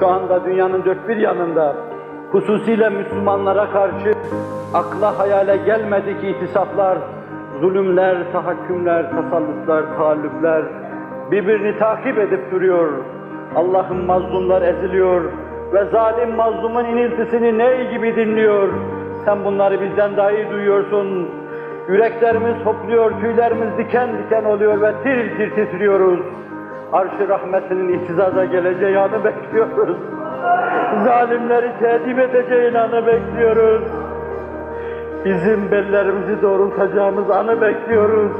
şu anda dünyanın dört bir yanında hususiyle Müslümanlara karşı akla hayale gelmedik itisaflar, zulümler, tahakkümler, tasallutlar, taallüpler birbirini takip edip duruyor. Allah'ın mazlumlar eziliyor ve zalim mazlumun iniltisini ney gibi dinliyor. Sen bunları bizden daha iyi duyuyorsun. Yüreklerimiz hopluyor, tüylerimiz diken diken oluyor ve tir tir titriyoruz. Arş-ı rahmetinin ihtizaza geleceği anı bekliyoruz. Zalimleri tedip edeceğin anı bekliyoruz. Bizim bellerimizi doğrultacağımız anı bekliyoruz.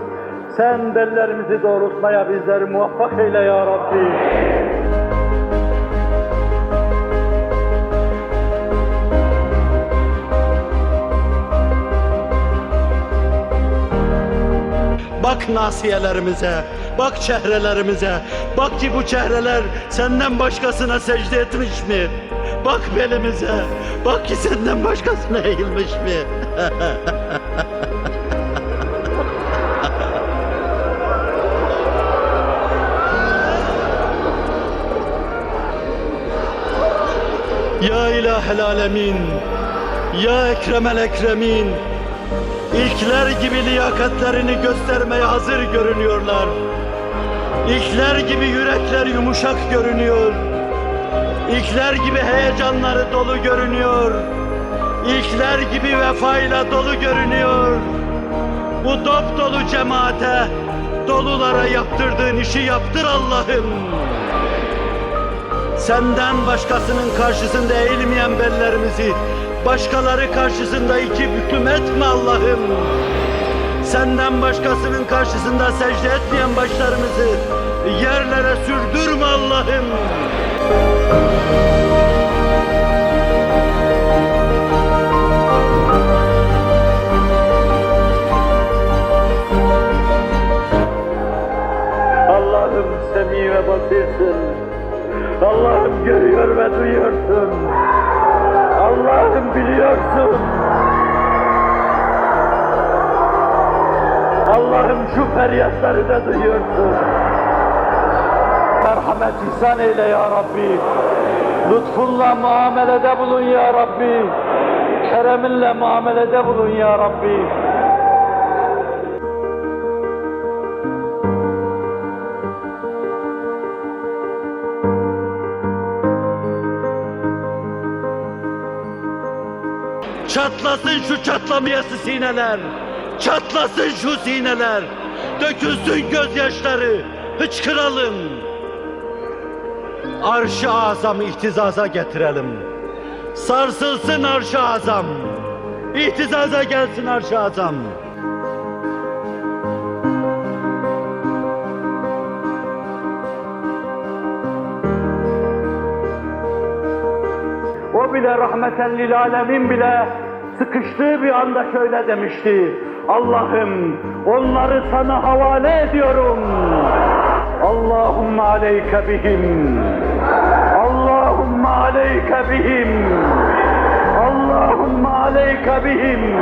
Sen bellerimizi doğrultmaya bizleri muvaffak eyle ya Rabbi. Bak nasiyelerimize, bak çehrelerimize, bak ki bu çehreler senden başkasına secde etmiş mi? Bak belimize, bak ki senden başkasına eğilmiş mi? Ya ilahel alemin, ya ekremel ekremin, İlkler gibi liyakatlerini göstermeye hazır görünüyorlar. İlkler gibi yürekler yumuşak görünüyor. İlkler gibi heyecanları dolu görünüyor. İlkler gibi vefayla dolu görünüyor. Bu dop dolu cemaate, dolulara yaptırdığın işi yaptır Allah'ım. Senden başkasının karşısında eğilmeyen bellerimizi, başkaları karşısında iki büküm etme Allah'ım. Senden başkasının karşısında secde etmeyen başlarımızı Allah'ım görüyor ve duyuyorsun. Allah'ım biliyorsun. Allah'ım şu feryatları da duyuyorsun. Merhamet ihsan eyle ya Rabbi. Lütfunla muamelede bulun ya Rabbi. Kereminle muamelede bulun ya Rabbi. Çatlasın şu çatlamayası sineler. Çatlasın şu sineler. Dökülsün gözyaşları. Hıçkıralım. Arş-ı azam ihtizaza getirelim. Sarsılsın arş-ı azam. İhtizaza gelsin arş-ı azam. Bile rahmeten lil alemin bile sıkıştığı bir anda şöyle demişti. Allah'ım onları sana havale ediyorum. Allahümme aleyke bihim. Allahümme aleyke bihim. Allahümme aleyke bihim.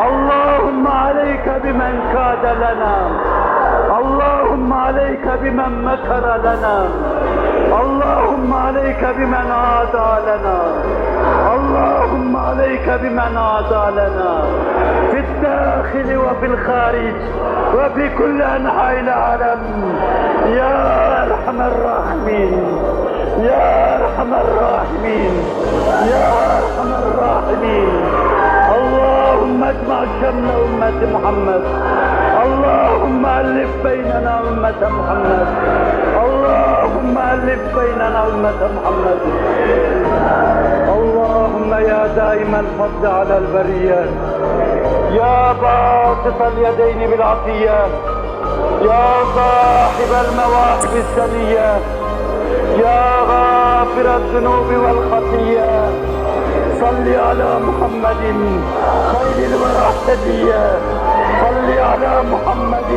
Allahümme aleyke bimen kâde lena. Allahümme aleyke bimen mekara lena. اللهم عليك بمن عادى لنا. اللهم عليك بمن عادى لنا. في الداخل وفي الخارج وفي كل أنحاء العالم. يا أرحم الراحمين. يا أرحم الراحمين. يا أرحم الراحمين. اللهم اجمع شمل أمة محمد. اللهم ألف بيننا أمة محمد. ألف بيننا امه محمد. اللهم يا دائم الفضل على البرية. يا باسط اليدين بالعطية. يا صاحب المواهب السنية. يا غافر الذنوب والخطية. صل على محمد خير الورى هديه صل على محمد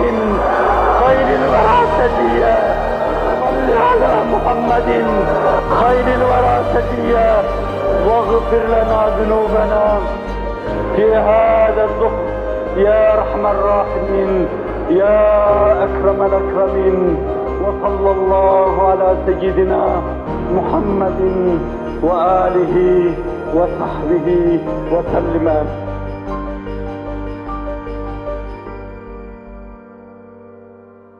محمد خير الورى هديه واغفر لنا ذنوبنا. في هذا الظهر يا ارحم الراحمين يا أكرم الأكرمين. وصلى الله على سيدنا محمد وآله وصحبه وسلم.